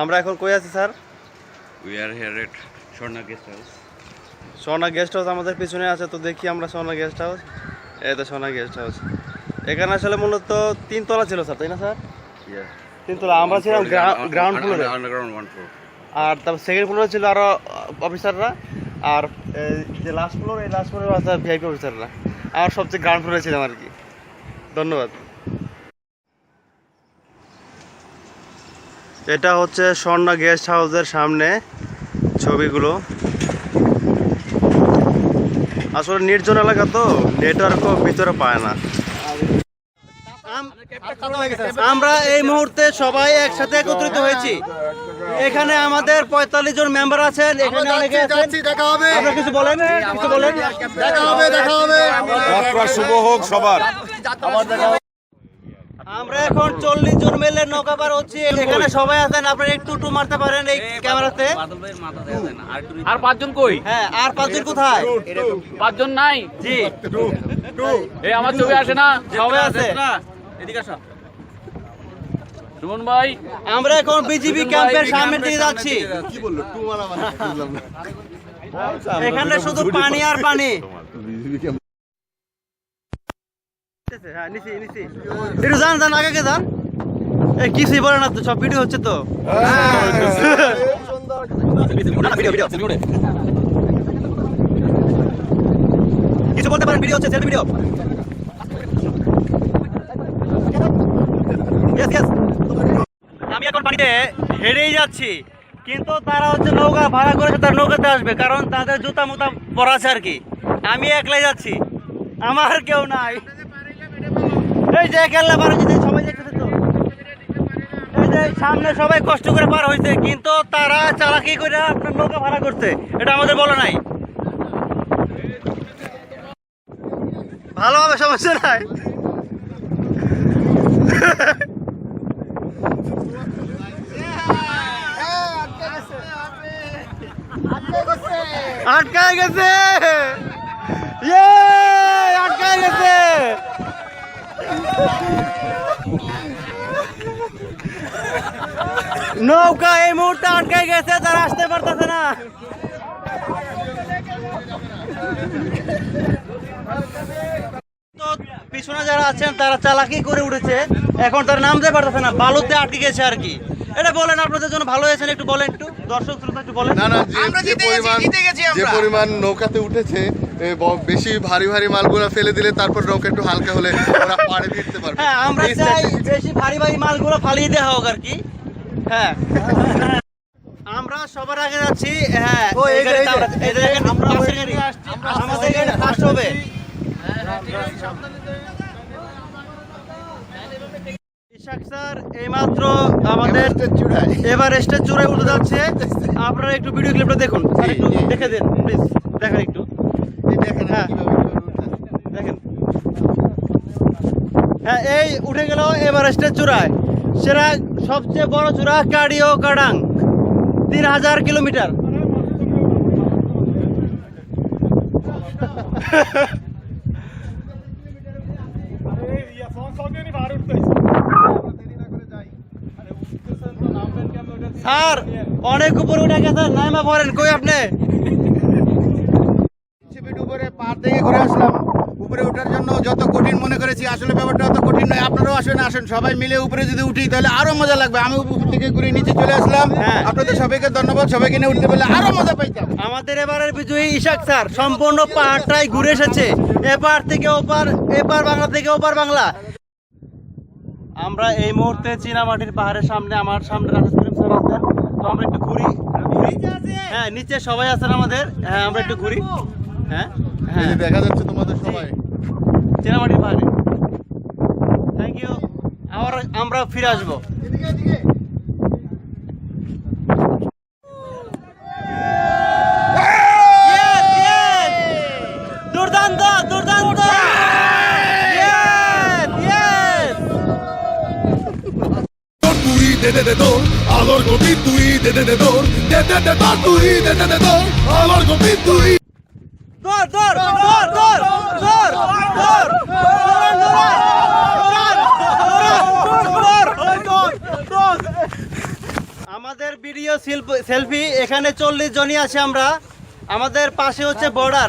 আমরা এখন কই আছি sir? We are here at Shorna Guest House. Sona guest house আমাদের পিছনে আছে তো দেখি আমরা সোনা গেস্ট হাউস এই তো সোনা গেস্ট হাউস এখানে আসলে মূলত তিনতলা ছিল স্যার তাই না স্যার. তিনতলা আমরা ছিলাম গ্রাউন্ড ফ্লোরে. আর তারপর সেকেন্ড ফ্লোরে ছিল আরও অফিসাররা আর যে লাস্ট ফ্লোর এই লাস্ট ফ্লোরে আছে ভিআইপি অফিসাররা আর সবচেয়ে গ্রাউন্ড ফ্লোরে ছিলাম আর কি। ধন্যবাদ। এটা হচ্ছে স্বর্ণা গেস্ট হাউসের সামনে ছবিগুলো। আসলে নির্জন এলাকা তো নেটওয়ার্কও ভিতরে পায় না। আমরা এই মুহূর্তে সবাই একসাথে একত্রিত হয়েছি। এখানে আমাদের পঁয়তাল্লিশ জন মেম্বার আছেন এখানে অনেকে দেখা হবে। আপনারা কিছু বলেন কিছু বলেন। দেখা হবে দেখা হবে। যাত্রা শুভ হোক সবার। আমরা এখন চল্লিশ জন মিলে নৌকা পার হচ্ছি। এখানে সবাই আছেন আপনারা একটু টু মারতে পারেন এই ক্যামেরাতে আর পাঁচজন কই? হ্যাঁ আর পাঁচজন কোথায়? পাঁচজন নাই? জি। এই আমার ছবি আসে না? সবাই আছে সুমন ভাই। আমরা এখন বিজিবি ক্যাম্পের সামনের দিকে যাচ্ছি। এখানে শুধু পানি আর পানি। তো কিছু বলতে পারেন ভিডিও হচ্ছে. আমি এখন পানিতে হেরেই যাচ্ছি, কিন্তু তারা হচ্ছে নৌকা ভাড়া করেছে তার নৌকাতে আসবে, কারণ তাদের জুতা মুতা পরা আছে আর কি। আমি একলাই যাচ্ছি। আমার কেউ নাই। সামনে সবাই কষ্ট করে পার হয়েছে, কিন্তু তারা চালাকি করে আপনার নৌকা ভাড়া করছে। এটা আমাদের বলা নাই। ভালো হবে সমস্যা নাই আটকায় গেছে। ইয়ে আটকায় গেছে। নৌকা এই মুহূর্তে আটকে গেছে তারা আসতে পারতেছে না। পিছনে যারা আছেন তারা চালাকি করে উঠেছে। এখন তারা নামতে পারতেছে না বালুতে আটকে গেছে আর কি। এটা বলেন আপনাদের জন্য ভালো হয়েছে একটু বলেন একটু? দর্শক শ্রোতা একটু বলেন। না না যে- যে পরিমাণ যে পরিমাণ নৌকাতে উঠেছে বেশি ভারী ভারী মালগুলো ফেলে দিলে তারপর নৌকা একটু হালকা হলে ওরা পাড়ে ফিরতে পারবে। হ্যাঁ আমরা চাই বেশি ভারী ভারী মালগুলো ফালিয়ে দেওয়া হোক আর কি। হ্যাঁ। আমরা সবার আগে যাচ্ছি হ্যাঁ। আমাদের গাড়ি ফার্স্ট হবে। ইশাক স্যার এইমাত্র আমাদের এভারেস্টের চূড়ায়। এভারেস্টের চূড়ায় উঠে যাচ্ছে। আপনারা একটু ভিডিও ক্লিপটা দেখুন। স্যার একটু দেখে দিন প্লিজ দেখেন একটু। দেখেন হ্যাঁ। দেখেন। হ্যাঁ এই উঠে গেল এভারেস্টের চূড়ায়। সেটা সবচেয়ে বড় চূড়া কাডিও কাডাং। তিন হাজার কিলোমিটার। স্যার, অনেক উপরে উঠে গেছে, নাইমা পড়েন, কই আপনি? উপরে পাহাড় থেকে ঘুরে আসলাম। উপরে ওঠার জন্য যত কঠিন মনে করেছি আসলে ব্যাপারটা অত কঠিন নয়। আপনারাও আসেন আসেন সবাই মিলে উপরে যদি উঠি তাহলে আরও মজা লাগবে। আমি উপর থেকে ঘুরে নিচে চলে আসলাম। হ্যাঁ। আপনাদের সবাইকে ধন্যবাদ সবাইকে নিয়ে উঠতে পারলে আরও মজা পাইতাম। আমাদের এবারের বিজয়ী ইশাক স্যার সম্পূর্ণ পাহাড়টাই ঘুরে এসেছে। এপার থেকে ওপার এপার বাংলা থেকে ওপার বাংলা। আমরা এই মুহূর্তে চীনামাটির পাহাড়ের সামনে আমার সামনে রাজেশ করিম স্যার আছেন। তো আমরা একটু ঘুরি। ঘুরি। হ্যাঁ নিচে সবাই আছেন আমাদের। হ্যাঁ আমরা একটু ঘুরি। হ্যাঁ হ্যাঁ। দেখা যাচ্ছে তোমাদের সবাই। চীনামাটির পাহাড়ে। থ্যাংক ইউ আবার আমরা ফিরে আসব! দুর্দান্ত দুর্দান্ত। দে দে দে দোর আলোর গতি তুই দে দে দে দোর দে দে দে দোর তুই দে দে দে দোর আলোর গতি তুই দৌড় দৌড়। সেলফি এখানে চল্লিশ জনই আছে আমরা। আমাদের পাশে হচ্ছে বর্ডার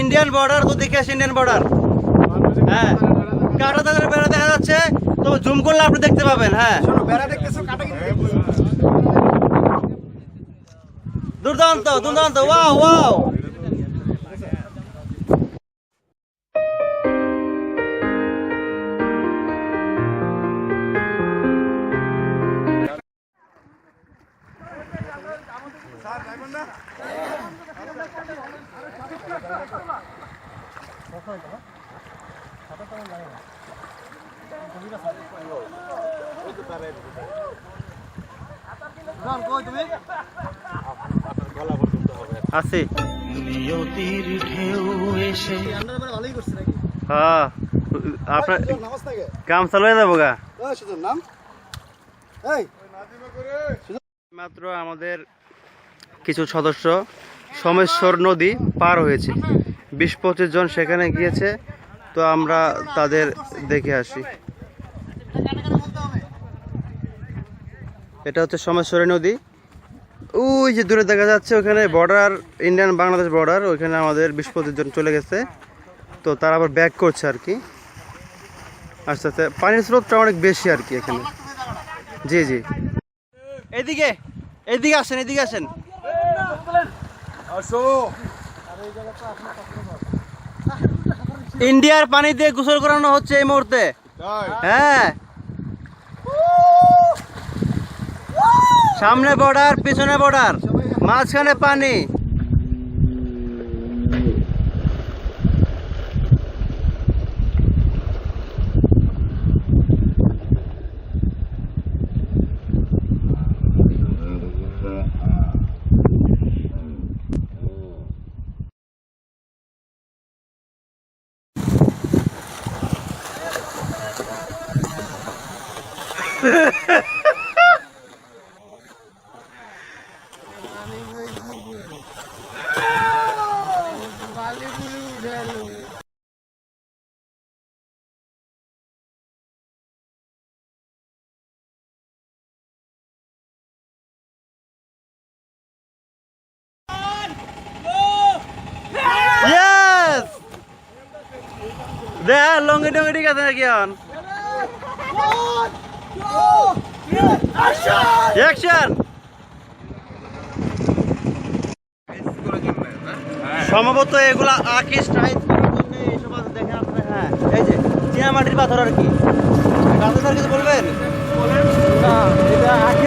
ইন্ডিয়ান বর্ডার তো দেখে আসি ইন্ডিয়ান বর্ডার হ্যাঁ কাটা তাদের বেড়া দেখা যাচ্ছে। তো জুম করলে আপনি দেখতে পাবেন হ্যাঁ। দুর্দান্ত দুর্দান্ত ওয়াও ওয়াও আছি। হ্যাঁ আপনার কাম চালু হয়ে যাব গা। মাত্র আমাদের কিছু সদস্য সোমেশ্বর নদী পার হয়েছে। বিশ পঁচিশ জন সেখানে গিয়েছে তো আমরা তাদের দেখে আসি। এটা হচ্ছে সোমেশ্বরী নদী। ওই যে দূরে দেখা যাচ্ছে ওখানে বর্ডার ইন্ডিয়ান বাংলাদেশ বর্ডার ওইখানে আমাদের বিশ পঁচিশ জন চলে গেছে। তো তারা আবার ব্যাক করছে আর কি। আস্তে আস্তে পানির স্রোতটা অনেক বেশি আর কি এখানে। জি জি। এদিকে এদিকে আসেন এদিকে আসেন। ইন্ডিয়ার পানি দিয়ে গোসল করানো হচ্ছে এই মুহূর্তে। হ্যাঁ। সামনে বর্ডার পিছনে বর্ডার মাঝখানে পানি। ইয়েস দে লঙ্গি টঙ্গি ঠিক আছে নাকি এখন? সম্ভবত এগুলা আঁকি স্ট্রাইক করার জন্য এইসব আছে দেখেন আপনারা হ্যাঁ। এই যে পাথর আর কি। পাথর আর কিছু বলবেন? না এটা আঁকি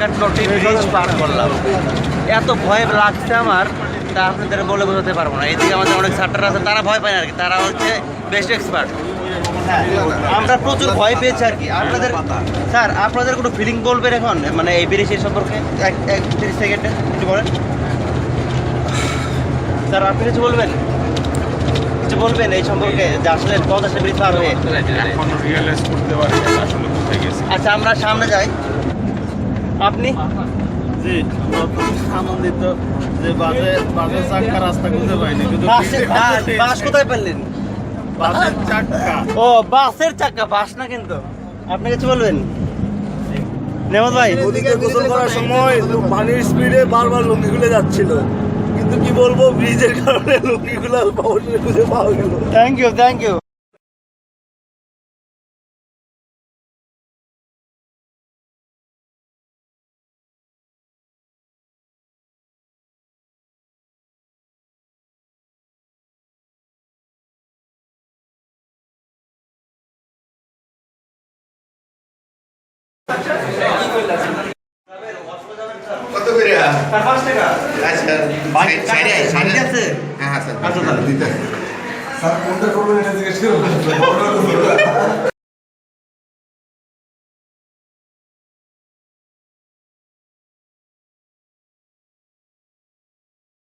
একান্নটি ব্রিজ পার করলাম। এত ভয় লাগছে আমার তা আপনাদের বলে বোঝাতে পারব না। এদিকে আমাদের অনেক ছাত্ররা আছে তারা ভয় পায় না আর কি। তারা হচ্ছে বেস্ট এক্সপার্ট আমরা প্রচুর ভয় পেয়েছি আর কি। আপনাদের স্যার আপনাদের কোনো ফিলিং বলবেন এখন? মানে এই ব্রিজের সম্পর্কে? এক এক তিরিশ সেকেন্ডে কিছু বলেন। স্যার আপনি কিছু বলবেন? কিছু বলবেন এই সম্পর্কে? যে আসলে পঞ্চাশটা ব্রিজ পার হয়ে। এখনও রিয়েলাইজ করতে পারি আসলে কোথায় গেছি। আচ্ছা আমরা সামনে যাই। আপনি? জি আনন্দিত যে বাসে বাসের চাক্কা রাস্তা খুঁজে পাইনি কিন্তু বাস কোথায় পেলেন বাসের চাক্কা। ও বাসের চাকা বাস না কিন্তু? আপনি কিছু বলবেন? নেমত ভাই। নদীতে গোসল করার সময় পানির স্পিডে বারবার লুঙ্গি খুলে যাচ্ছিল। কিন্তু কি বলব ব্রিজের কারণে লুঙ্গিগুলো অবশ্যই খুঁজে পাওয়া গেল থ্যাংক ইউ থ্যাংক ইউ আচ্ছা হ্যাঁ স্যার। আচ্ছা স্যার স্যার কোনটা করবেন এটা জিজ্ঞেস করুন।